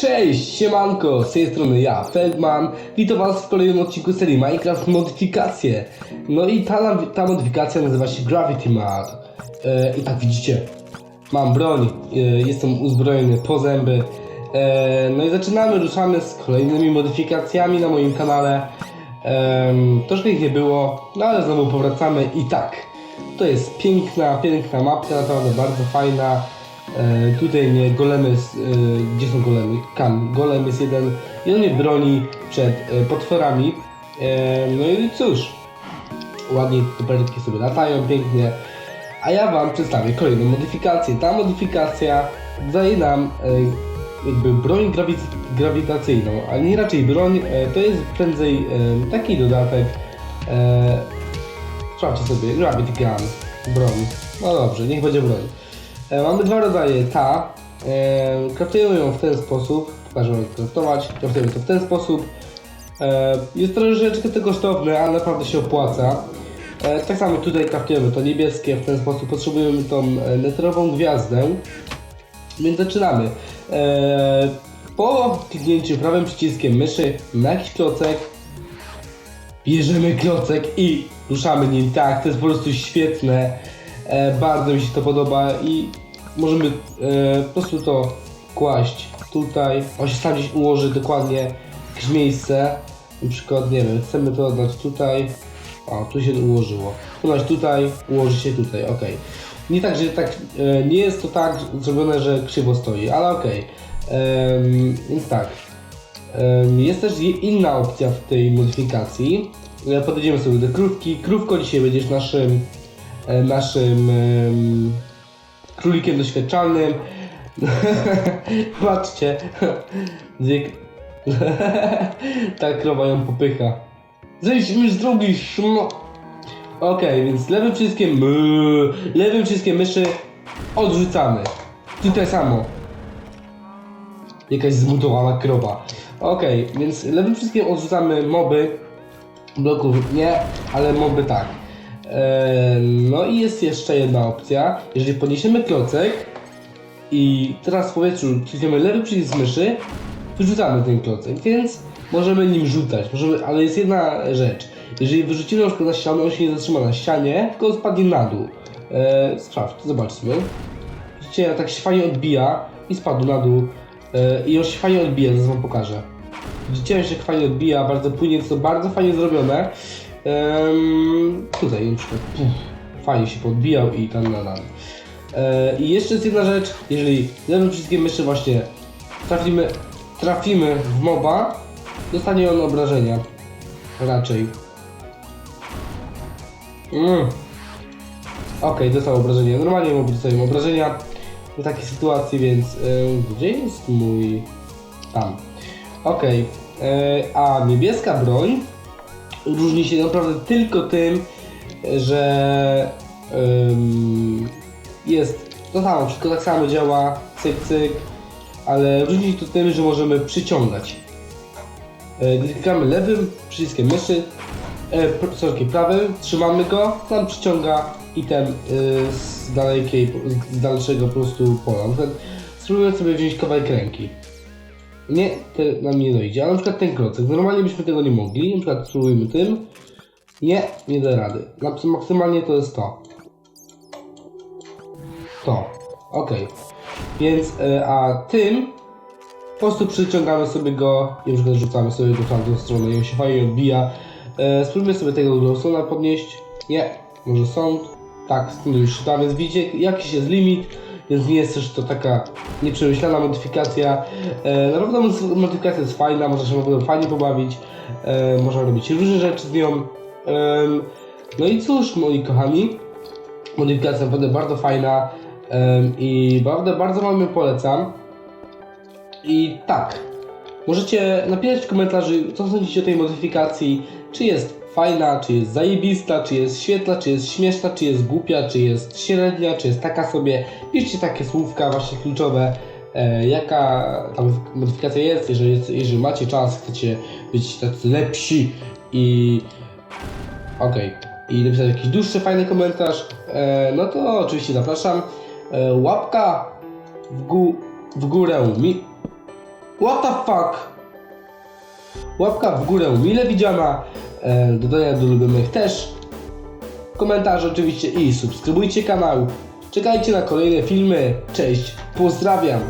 Cześć, siemanko, z tej strony ja, Feldman. Witam was w kolejnym odcinku serii Minecraft Modyfikacje. No i ta, ta modyfikacja nazywa się Gravity Mod. E, I tak widzicie, mam broń, e, jestem uzbrojony po zęby. E, no i zaczynamy, ruszamy z kolejnymi modyfikacjami na moim kanale. E, troszkę ich nie było, no ale znowu powracamy i tak. To jest piękna, piękna mapka, naprawdę bardzo fajna. E, tutaj mnie golemy, s- e, gdzie są golemy? Kam, golem jest jeden i on mnie broni przed e, potworami. E, no i cóż, ładnie te perlitki sobie latają pięknie. A ja wam przedstawię kolejną modyfikację. Ta modyfikacja daje nam jakby broń grawi- grawitacyjną, ale nie raczej broń, to jest prędzej taki dodatek. Sprawdźcie sobie, Gravity Gun, broń. No dobrze, niech będzie broń. E, mamy dwa rodzaje. Ta, e, kraftujemy ją w ten sposób, pokażę jak kraftować, kraftujemy to w ten sposób. E, jest troszeczkę to kosztowne, ale naprawdę się opłaca. Tak samo tutaj kraftujemy to niebieskie w ten sposób, potrzebujemy tą netrową gwiazdę. Więc zaczynamy. Po kliknięciu prawym przyciskiem myszy na jakiś klocek bierzemy klocek i ruszamy nim. Tak, to jest po prostu świetne. E, bardzo mi się to podoba i możemy e, po prostu to kłaść tutaj. On się sam gdzieś ułoży dokładnie jakieś miejsce. Na przykład, nie wiem, chcemy to oddać tutaj. O, tu się ułożyło. Dać tutaj, ułoży się tutaj, ok. Nie tak, że tak, e, nie jest to tak zrobione, że krzywo stoi, ale ok. Więc tak. Jest też inna opcja w tej modyfikacji. Podejdziemy sobie do krówki. Krówko dzisiaj będziesz naszym naszym em, królikiem doświadczalnym. Patrzcie. Dwie... k- Ta krowa ją popycha. Zejdź z drogi, szmo... Okej, więc lewym przyciskiem lewym przyciskiem myszy odrzucamy. Tutaj samo. Jakaś zmutowana krowa. Okej, więc lewym przyciskiem odrzucamy moby. Bloków nie, ale moby tak. Eee, no i jest jeszcze jedna opcja. Jeżeli podniesiemy klocek i teraz w powietrzu klikniemy lewy przycisk myszy, wyrzucamy ten klocek, więc możemy nim rzucać. Możemy, ale jest jedna rzecz. Jeżeli wyrzucimy na przykład na ścianę, on się nie zatrzyma na ścianie, tylko spadnie na dół. Eee, sprawdź, zobaczmy. Widzicie, tak się fajnie odbija i spadł na dół. E, I on się fajnie odbija, zaraz wam pokażę. Widzicie, on się fajnie odbija, bardzo płynnie, jest to bardzo fajnie zrobione. Ehm, tutaj fajnie się podbijał i tam na tam. E, I jeszcze jest jedna rzecz, jeżeli lewym przyciskiem myszy właśnie trafimy, trafimy w moba, dostanie on obrażenia. Raczej. Mm. Okej, dostał obrażenia. Normalnie moby dostają obrażenia w takiej sytuacji, więc ym, gdzie jest mój... Tam. Okej, e, a niebieska broń różni się naprawdę tylko tym, że ym, jest to samo, wszystko tak samo działa, cyk cyk, ale różni się to tym, że możemy przyciągać. E, Gdy klikamy lewym przyciskiem myszy, e, pr- sorry, prawym, trzymamy go, nam przyciąga item y, z, dalekiej, z dalszego po prostu pola. Spróbujemy sobie wziąć kawałek ręki. Nie, to nam nie dojdzie, ale na przykład ten klocek, normalnie byśmy tego nie mogli, na przykład spróbujmy tym. Nie, nie da rady. Maksymalnie to jest to. To. Ok. Więc, y, a tym po prostu przyciągamy sobie go i przykład rzucamy sobie go w tamtą stronę i on się fajnie odbija. E, spróbujmy sobie tego glowstone'a podnieść. Nie, może sąd. Tak, z tym już da, więc widzicie jakiś jest limit, więc nie jest też to taka nieprzemyślana modyfikacja. E, naprawdę mod- modyfikacja jest fajna, można się ogóle fajnie pobawić. E, można robić różne rzeczy z nią. Em, no i cóż, moi kochani, modyfikacja naprawdę bardzo fajna em, i naprawdę bardzo wam ją polecam. I tak, możecie napisać w komentarzu, co sądzicie o tej modyfikacji, czy jest fajna, czy jest zajebista, czy jest świetna, czy jest śmieszna, czy jest głupia, czy jest średnia, czy jest taka sobie. Piszcie takie słówka właśnie kluczowe, e, jaka ta modyfikacja jest, jeżeli, jeżeli macie czas, chcecie być tacy lepsi i okej. I napisać jakiś dłuższy, fajny komentarz, e, no to oczywiście zapraszam. E, łapka w, gó- w górę mi What the fuck? Łapka w górę mile widziana, e, dodania do ulubionych też, komentarze oczywiście i subskrybujcie kanał. Czekajcie na kolejne filmy. Cześć, pozdrawiam.